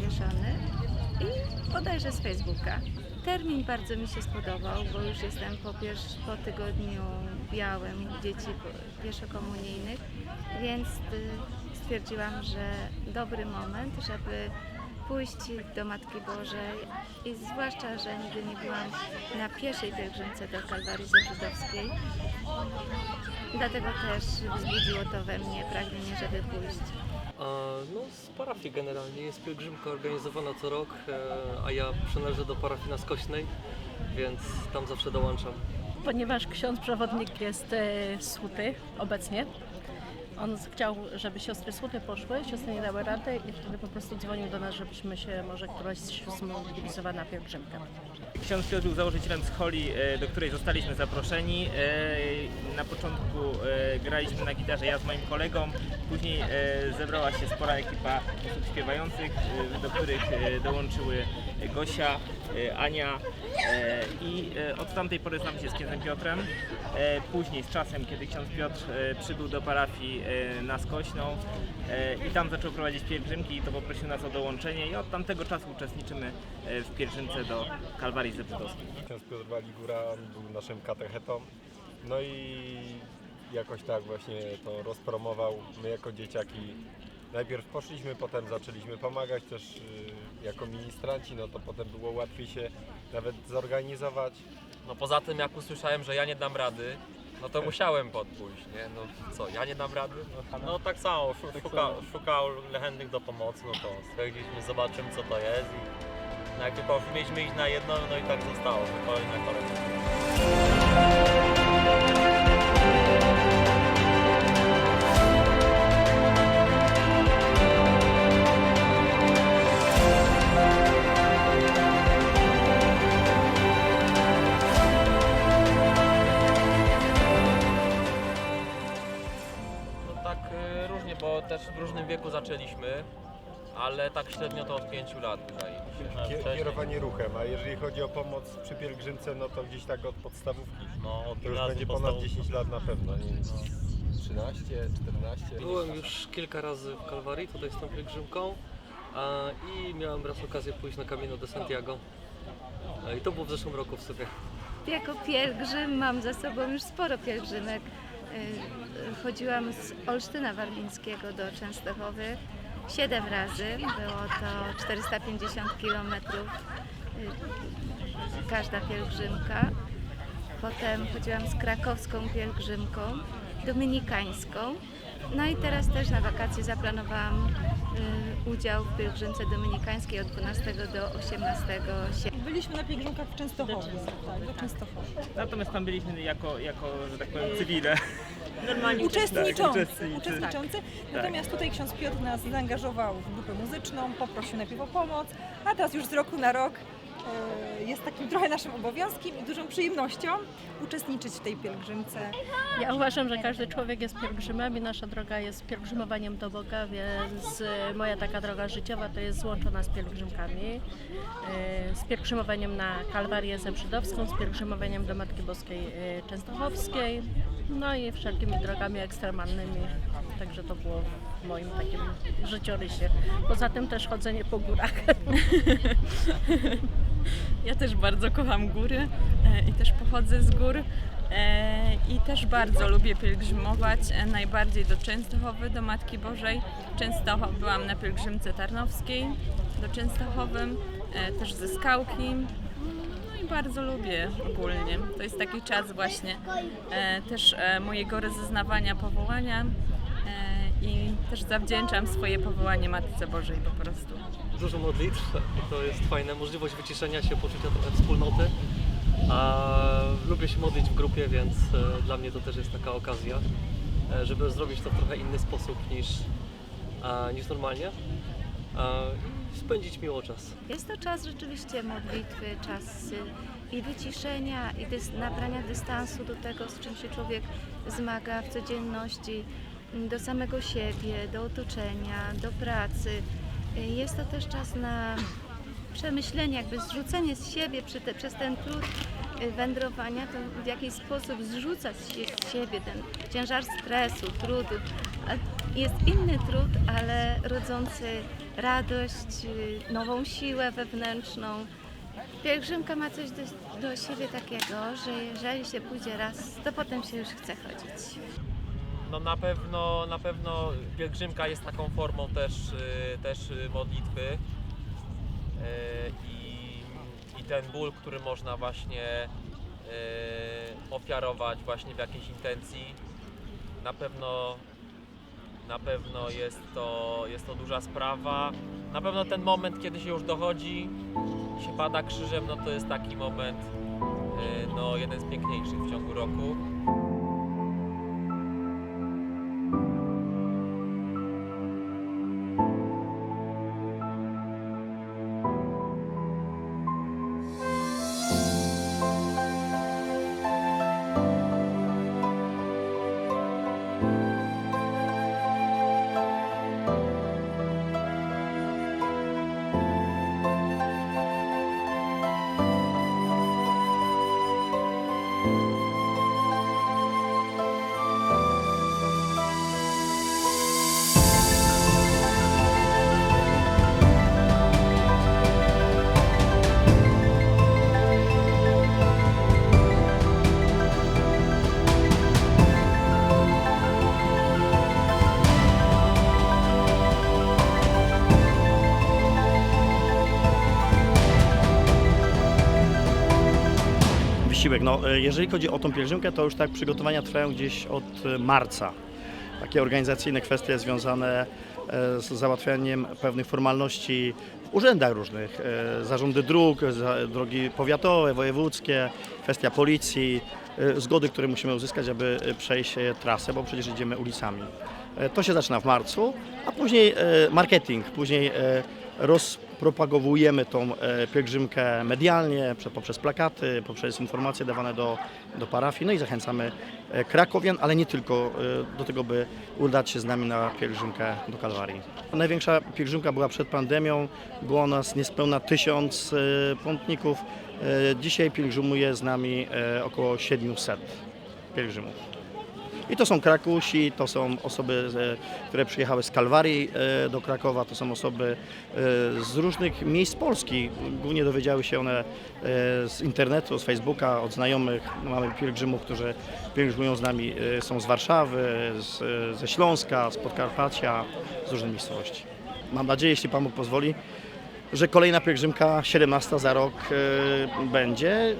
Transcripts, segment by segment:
Rozwieszony i bodajże z Facebooka. Termin bardzo mi się spodobał, bo już jestem po, piers- po tygodniu białym dzieci pieszokomunijnych, więc y, stwierdziłam, że dobry moment, żeby pójść do Matki Bożej i zwłaszcza, że nigdy nie byłam na pierwszej pielgrzymce do Kalwarii Żydowskiej. Dlatego też wzbudziło to we mnie pragnienie, żeby pójść. A, No, z parafii generalnie. Jest pielgrzymka organizowana co rok, e, a ja przynależę do parafii na Skośnej, więc tam zawsze dołączam. Ponieważ ksiądz przewodnik jest e, Huty obecnie, on chciał, żeby siostry z Huty poszły, siostry nie dały rady i wtedy po prostu dzwonił do nas, żebyśmy się może któraś z sióstr zmobilizowała na pielgrzymkę. Ksiądz Piotr był założycielem scholi, e, do której zostaliśmy zaproszeni. E, Na początku e, graliśmy na gitarze ja z moim kolegą, później zebrała się spora ekipa osób śpiewających, do których dołączyły Gosia, Ania i e, od tamtej pory znamy się z księdzem Piotrem. E, Później z czasem, kiedy ksiądz Piotr e, przybył do parafii e, na Skośną e, i tam zaczął prowadzić pielgrzymki, to poprosił nas o dołączenie i od tamtego czasu uczestniczymy e, w pielgrzymce do Kalwarii Zebrzydowskiej. Ksiądz Piotr Waligura był naszym katechetą. No i jakoś tak właśnie to rozpromował. My jako dzieciaki najpierw poszliśmy, potem zaczęliśmy pomagać też y, jako ministranci, no to potem było łatwiej się nawet zorganizować. No poza tym jak usłyszałem, że ja nie dam rady, no to musiałem podpójść, nie? No co, ja nie dam rady? No, tak samo, szu- szuka, szukał chętnych do pomocy, no to stwierdziliśmy, zobaczymy co to jest i najpierw mieliśmy iść na jedno, no i tak zostało, że kolejna kolejna. Ale tak średnio to od 5 lat wydaje mi się. A Kie- Kierowanie ruchem, a jeżeli chodzi o pomoc przy pielgrzymce, no to gdzieś tak od podstawówki. No, od To już gimnazjum będzie ponad podstawówki. 10 lat na pewno, nie wiem, 13, 14. Byłem już kilka razy w Kalwarii, tutaj z tą pielgrzymką a, i miałem raz okazję pójść na Camino de Santiago. E, I to było w zeszłym roku w sobie. Jako pielgrzym mam za sobą już sporo pielgrzymek. Y, y, Chodziłam z Olsztyna Warmińskiego do Częstochowy siedem razy. Było to 450 kilometrów y, każda pielgrzymka. Potem chodziłam z krakowską pielgrzymką, dominikańską. No i teraz też na wakacje zaplanowałam y, udział w pielgrzymce dominikańskiej od 12 do 18 sierpnia. Byliśmy na pielgrzymkach w Częstochowie. Tak, do Częstochowy. Natomiast tam byliśmy jako, jako że tak powiem, cywile. Normalnie Uczestniczący, Tak, uczestniczy. uczestniczący. Natomiast tutaj ksiądz Piotr nas zaangażował w grupę muzyczną, poprosił najpierw o pomoc, a teraz już z roku na rok jest takim trochę naszym obowiązkiem i dużą przyjemnością uczestniczyć w tej pielgrzymce. Ja uważam, że każdy człowiek jest pielgrzymem i nasza droga jest pielgrzymowaniem do Boga, więc e, moja taka droga życiowa to jest złączona z pielgrzymkami. E, Z pielgrzymowaniem na Kalwarię Zebrzydowską, z pielgrzymowaniem do Matki Boskiej e, Częstochowskiej, no i wszelkimi drogami ekstremalnymi. Także to było w moim takim życiorysie. Poza tym też chodzenie po górach. Ja też bardzo kocham góry e, i też pochodzę z gór e, i też bardzo lubię pielgrzymować, e, najbardziej do Częstochowy, do Matki Bożej. Często byłam na pielgrzymce tarnowskiej do Częstochowy, e, też ze Skałki. No i bardzo lubię ogólnie. To jest taki czas właśnie też mojego rozeznawania powołania i też zawdzięczam swoje powołanie Matce Bożej po prostu. Dużo modlitw i to jest fajne, możliwość wyciszenia się, poczucia trochę wspólnoty. A lubię się modlić w grupie, więc e, dla mnie to też jest taka okazja, e, żeby zrobić to w trochę inny sposób niż, niż normalnie i spędzić miło czas. Jest to czas rzeczywiście modlitwy, czas y, i wyciszenia, i dys, nabrania dystansu do tego, z czym się człowiek zmaga w codzienności, do samego siebie, do otoczenia, do pracy. Jest to też czas na przemyślenie, jakby zrzucenie z siebie te, przez ten trud y, wędrowania, to w jakiś sposób zrzucać się z siebie ten ciężar stresu, trudu. Jest inny trud, ale rodzący radość, y, nową siłę wewnętrzną. Pielgrzymka ma coś do, do siebie takiego, że jeżeli się pójdzie raz, to potem się już chce chodzić. No na pewno, na pewno pielgrzymka jest taką formą też, y, też y, modlitwy Y, i, i ten ból, który można właśnie ofiarować właśnie w jakiejś intencji, na pewno na pewno jest to, jest to duża sprawa. Na pewno ten moment, kiedy się już dochodzi, się pada krzyżem, no to jest taki moment, no jeden z piękniejszych w ciągu roku. Wysiłek. No, e, jeżeli chodzi o tą pielgrzymkę, to już tak przygotowania trwają gdzieś od e, marca. Takie organizacyjne kwestie związane e, z załatwianiem pewnych formalności w urzędach różnych. Zarządy dróg, drogi powiatowe, wojewódzkie, kwestia policji, zgody, które musimy uzyskać, aby przejść trasę, bo przecież idziemy ulicami. To się zaczyna w marcu, a później marketing, później e, rozpropagowujemy tą e, pielgrzymkę medialnie, prze- poprzez plakaty, poprzez informacje dawane do, do parafii, no i zachęcamy e, krakowian, ale nie tylko e, do tego, by udać się z nami na pielgrzymkę do Kalwarii. Największa pielgrzymka była przed pandemią, było nas niespełna tysiąc pątników. Dzisiaj pielgrzymuje z nami około 700 pielgrzymów. I to są Krakusi, to są osoby, które przyjechały z Kalwarii e, do Krakowa, to są osoby e, z różnych miejsc Polski. Głównie dowiedziały się one e, z internetu, z Facebooka, od znajomych. Mamy pielgrzymów, którzy pielgrzymują z nami, są z Warszawy, z, ze Śląska, z Podkarpacia, z różnych miejscowości. Mam nadzieję, jeśli Pan Bóg pozwoli, że kolejna pielgrzymka 17 za rok będzie.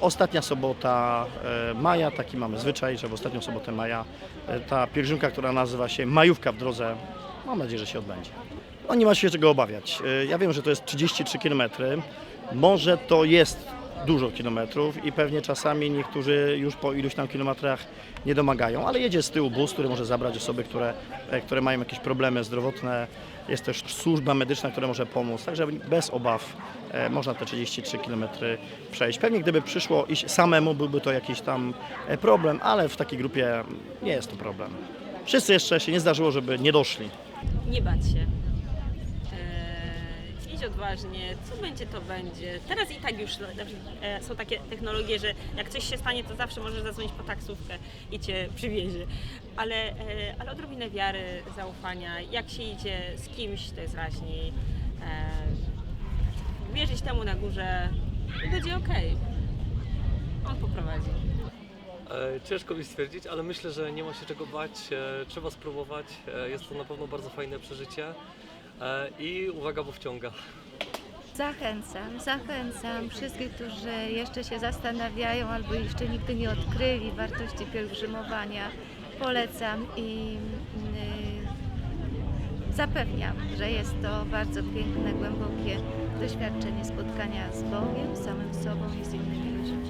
Ostatnia sobota e, maja, taki mamy zwyczaj, że w ostatnią sobotę maja e, ta pielgrzymka, która nazywa się Majówka w drodze, mam nadzieję, że się odbędzie. No nie ma się czego obawiać. E, Ja wiem, że to jest 33 km. Może to jest dużo kilometrów i pewnie czasami niektórzy już po iluś tam kilometrach nie domagają, ale jedzie z tyłu bus, który może zabrać osoby, które, które mają jakieś problemy zdrowotne. Jest też służba medyczna, która może pomóc, także bez obaw e, można te 33 km przejść. Pewnie gdyby przyszło iść samemu, byłby to jakiś tam e, problem, ale w takiej grupie nie jest to problem. Wszyscy jeszcze się nie zdarzyło, żeby nie doszli. nie bać się. Idź odważnie, co będzie, to będzie. Teraz i tak już e, są takie technologie, że jak coś się stanie, to zawsze możesz zadzwonić po taksówkę i cię przywiezie. Ale, e, ale odrobinę wiary, zaufania, jak się idzie z kimś, to jest raźniej. E, Wierzyć temu na górze i będzie ok. On poprowadzi. Ciężko mi stwierdzić, ale myślę, że nie ma się czego bać, trzeba spróbować. Jest to na pewno bardzo fajne przeżycie i uwaga, bo wciąga. Zachęcam, zachęcam wszystkich, którzy jeszcze się zastanawiają albo jeszcze nigdy nie odkryli wartości pielgrzymowania. Polecam i y, zapewniam, że jest to bardzo piękne, głębokie doświadczenie spotkania z Bogiem, samym sobą i z innymi ludźmi.